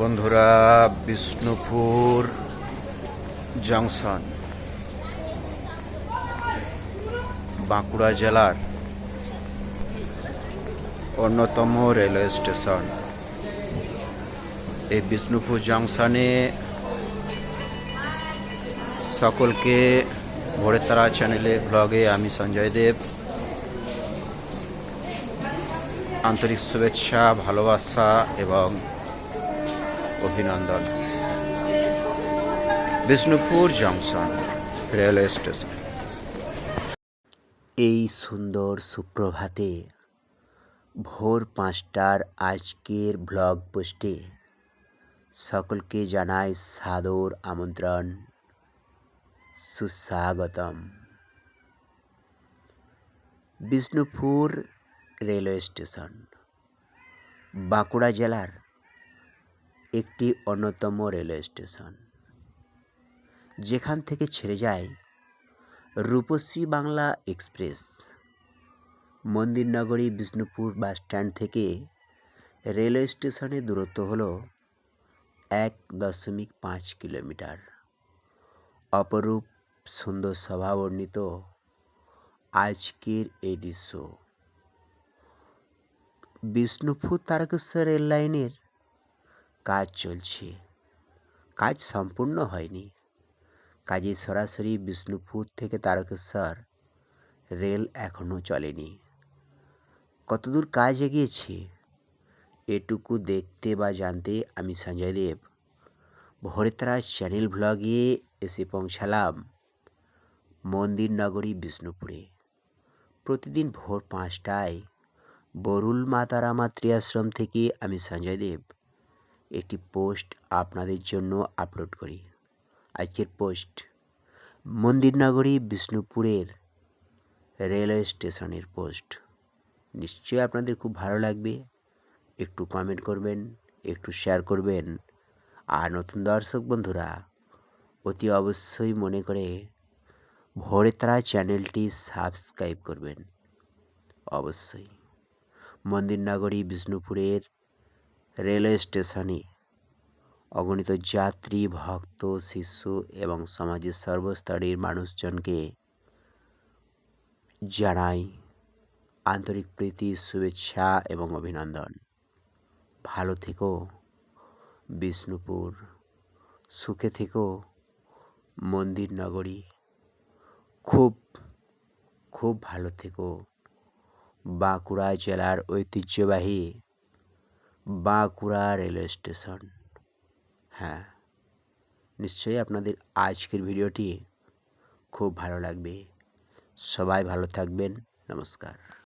বন্ধুরা, বিষ্ণুপুর জংশন, বাঁকুড়া জেলার অন্যতম রেলওয়ে স্টেশন। এই বিষ্ণুপুর জংশনে সকলকে ভোরের তারা চ্যানেলে, ব্লগে আমি সঞ্জয় দেব। আন্তরিক শুভেচ্ছা, ভালোবাসা এবং অভিনন্দন। Bishnupur junction railway station. এই সুন্দর সুপ্রভাতে ভোর পাঁচটার আজকের ব্লগ পোস্টে সকলকে জানাই সাদর আমন্ত্রণ, সুস্বাগতম। বিষ্ণুপুর রেলওয়ে স্টেশন, বাঁকুড়া জেলার একটি অন্যতম রেলওয়ে স্টেশন। যেখান থেকে ছেড়ে যায় রূপসী বাংলা এক্সপ্রেস। মন্দিরনগরী বিষ্ণুপুর বাস স্ট্যান্ড থেকে রেলওয়ে স্টেশনের দূরত্ব হল এক দশমিক পাঁচ কিলোমিটার। অপরূপ সুন্দর স্বভাবর্ণিত আজকের এই দৃশ্য। বিষ্ণুপুর তারকেশ্বর রেল লাইনের কাজ চলছে। কাজ সম্পূর্ণ হয়নি। কাজে সরাসরি বিষ্ণুপুর থেকে তারকেশ্বর রেল এখনও চলেনি। কতদূর কাজ এগিয়েছে? এটুকু দেখতে বা জানতে আমি সঞ্জয় দেব। ভোরেতারা চ্যানেল ব্লগে এসে পৌঁছালাম মন্দির নগরী বিষ্ণুপুরে। প্রতিদিন ভোর পাঁচটায় বরুল মাতারা মাতৃআশ্রম থেকে আমি সঞ্জয় দেব। একটি পোস্ট আপনাদের জন্য আপলোড করি। আজকের পোস্ট, মন্দিরনগরী বিষ্ণুপুরের রেলওয়ে স্টেশনের পোস্ট। নিশ্চয়ই আপনাদের খুব ভালো লাগবে। একটু কমেন্ট করবেন, একটু শেয়ার করবেন। আর নতুন দর্শক বন্ধুরা, অতি অবশ্যই মনে করে ভোরে তারা চ্যানেলটি সাবস্ক্রাইব করবেন। অবশ্যই। মন্দিরনগরী বিষ্ণুপুরের রেলওয়ে স্টেশনে অগণিত যাত্রী, ভক্ত, শিশু এবং সমাজের সর্বস্তরের মানুষজনকে জানাই আন্তরিক প্রীতি, শুভেচ্ছা এবং অভিনন্দন। ভালো থেকো, বিষ্ণুপুর। সুখে থেকো মন্দির নগরী খুব খুব ভালো থেকো। বাঁকুড়া জেলার ঐতিহ্যবাহী বাঁকুড়া রেলওয়ে স্টেশন। হ্যাঁ নিশ্চয়ই আপনাদের আজকের ভিডিওটি খুব ভালো লাগবে। সবাই ভালো থাকবেন। নমস্কার।